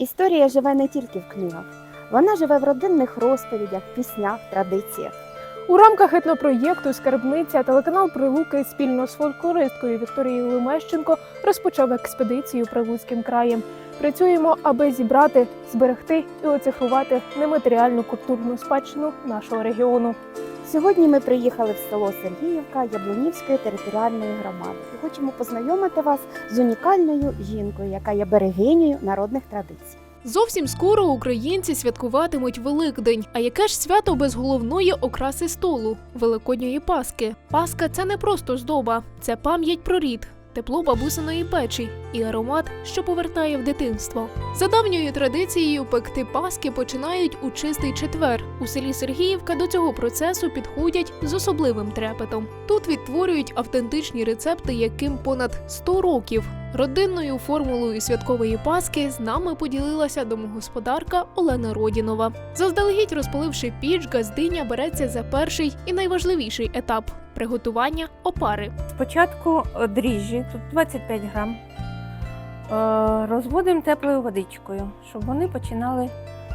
Історія живе не тільки в книгах, вона живе в родинних розповідях, піснях, традиціях. У рамках етнопроєкту Скарбниця телеканал Прилуки спільно з фольклористкою Вікторією Лемещенко розпочав експедицію Прилуцьким краєм. Працюємо, аби зібрати, зберегти і оцифрувати нематеріальну культурну спадщину нашого регіону. Сьогодні ми приїхали в село Сергіївка Яблунівської територіальної громади і хочемо познайомити вас з унікальною жінкою, яка є берегинею народних традицій. Зовсім скоро українці святкуватимуть Великдень. А яке ж свято без головної окраси столу Великодньої Паски? Паска це не просто здоба, це пам'ять про рід. Тепло бабусиної печі і аромат, що повертає в дитинство. За давньою традицією пекти паски починають у чистий четвер. У селі Сергіївка до цього процесу підходять з особливим трепетом. Тут відтворюють автентичні рецепти, яким понад 100 років. Родинною формулою святкової паски з нами поділилася домогосподарка Олена Родінова. Заздалегідь розпаливши піч, газдиня береться за перший і найважливіший етап приготування опари. Спочатку е, дріжджі, тут 25 грам, е, розводимо теплою водичкою, щоб вони починали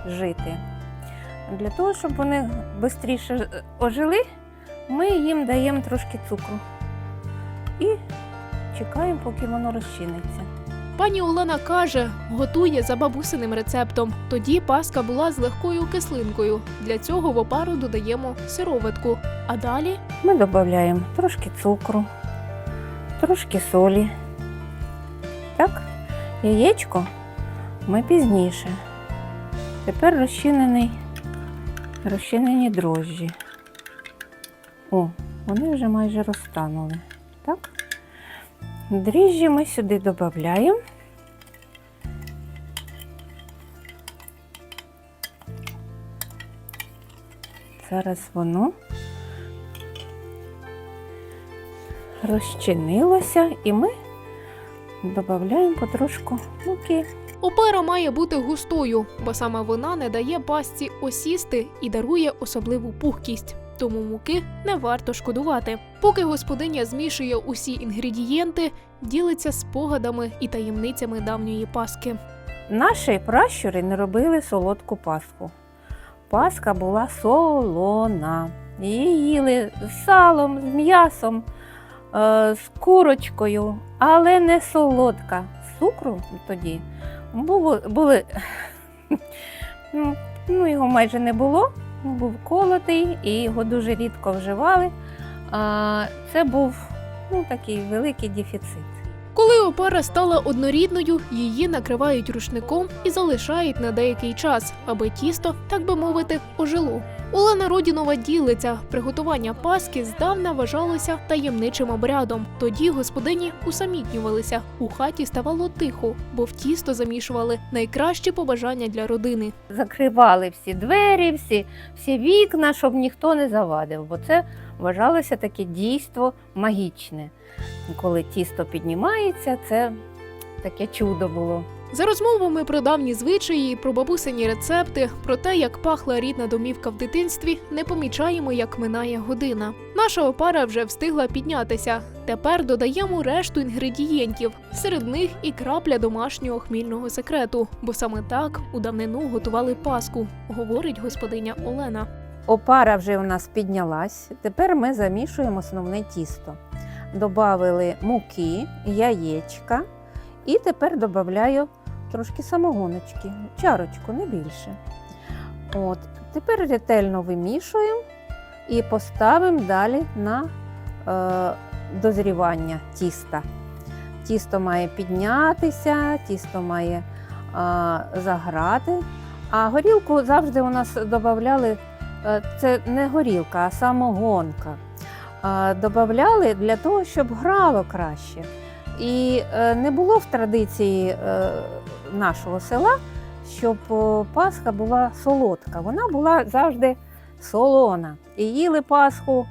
жити. Для того, щоб вони швидше ожили, ми їм даємо трошки цукру і чекаємо, поки воно розчиниться. Пані Олена каже, готує за бабусиним рецептом. Тоді паска була з легкою кислинкою. Для цього в опару додаємо сироватку. А далі Ми додаємо трошки цукру, трошки солі. Так, яєчко ми пізніше. Тепер розчинений, розчинені дрожжі. О, вони вже майже розтанули. Так? Дріжджі ми сюди додаємо. Зараз воно розчинилося, і ми додаємо потрошку муки. опара має бути густою, бо саме вона не дає пасці осісти і дарує особливу пухкість. Тому муки не варто шкодувати. Поки господиня змішує усі інгредієнти, ділиться спогадами і таємницями давньої паски. Наші пращури не робили солодку паску. Паска була солона. Її їли з салом, з м'ясом, е, з курочкою, але не солодка. Цукру тоді було, були, ну, ну, його майже не було. Він був колотий і його дуже рідко вживали. А, Це був ну, такий великий дефіцит. Коли опара стала однорідною, її накривають рушником і залишають на деякий час, аби тісто, так би мовити, ожило. Олена Родінова ділиться, приготування паски здавна вважалося таємничим обрядом. Тоді господині усамітнювалися. У хаті ставало тихо, бо в тісто замішували найкращі побажання для родини. закривали всі двері, всі, всі вікна, щоб ніхто не завадив, бо це вважалося таке дійство магічне. Коли тісто піднімається, це таке чудо було. За розмовами про давні звичаї, про бабусині рецепти, про те, як пахла рідна домівка в дитинстві, не помічаємо, як минає година. Наша опара вже встигла піднятися. Тепер додаємо решту інгредієнтів. Серед них і крапля домашнього хмільного секрету, бо саме так у давнину готували паску, говорить господиня Олена. Опара вже у нас піднялась. Тепер ми замішуємо основне тісто. Добавили муки, яєчка і тепер додаю трошки самогоночки, чарочку, не більше. От. Тепер ретельно вимішуємо і поставимо далі на е, дозрівання тіста. Тісто має піднятися, тісто має е, заграти. А горілку завжди у нас додавали Е, це не горілка, а самогонка. Е, Добавляли для того, щоб грало краще. І е, не було в традиції е, нашого села, щоб о, Пасха була солодка. Вона була завжди солона. І їли Пасху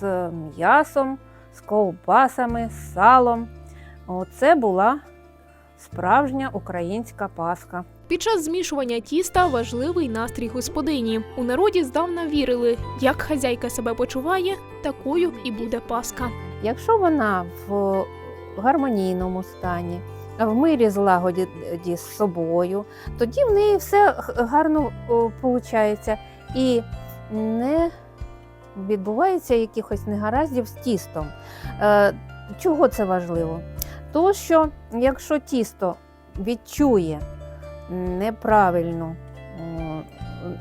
з м'ясом, з ковбасами, з салом. Оце була справжня українська Пасха. Під час змішування тіста важливий настрій господині. У народі здавна вірили, як хазяйка себе почуває, такою і буде паска. Якщо вона в гармонійному стані, в мирі злагоді з собою, тоді в неї все гарно виходить. І не відбувається якихось негараздів з тістом. Е, чого це важливо? То, що якщо тісто відчує неправильну,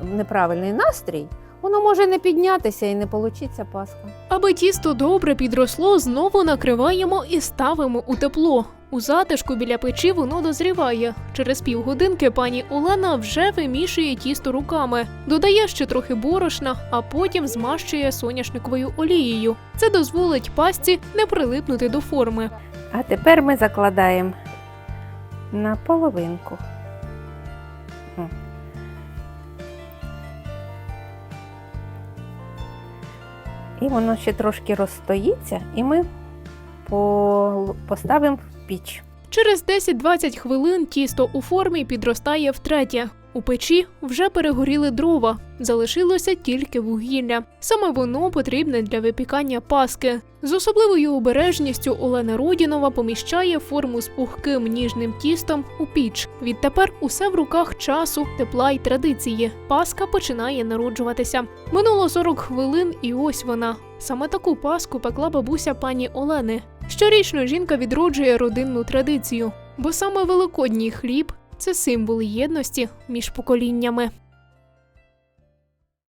неправильний настрій, воно може не піднятися і не получиться паска. Аби тісто добре підросло, знову накриваємо і ставимо у тепло. У затишку біля печі воно дозріває. Через півгодинки пані Олена вже вимішує тісто руками, додає ще трохи борошна, а потім змащує соняшниковою олією. Це дозволить пасті не прилипнути до форми. А тепер ми закладаємо на половинку. І воно ще трошки розстоїться, і ми поставимо в піч. Через 10-20 хвилин тісто у формі підростає втретє. У печі вже перегоріли дрова, залишилося тільки вугілля. Саме воно потрібне для випікання паски. З особливою обережністю Олена Родінова поміщає форму з пухким ніжним тістом у піч. Відтепер усе в руках часу, тепла й традиції. Паска починає народжуватися. Минуло 40 хвилин, і ось вона. Саме таку паску пекла бабуся пані Олени. Щорічно жінка відроджує родинну традицію, бо саме великодній хліб це символ єдності між поколіннями.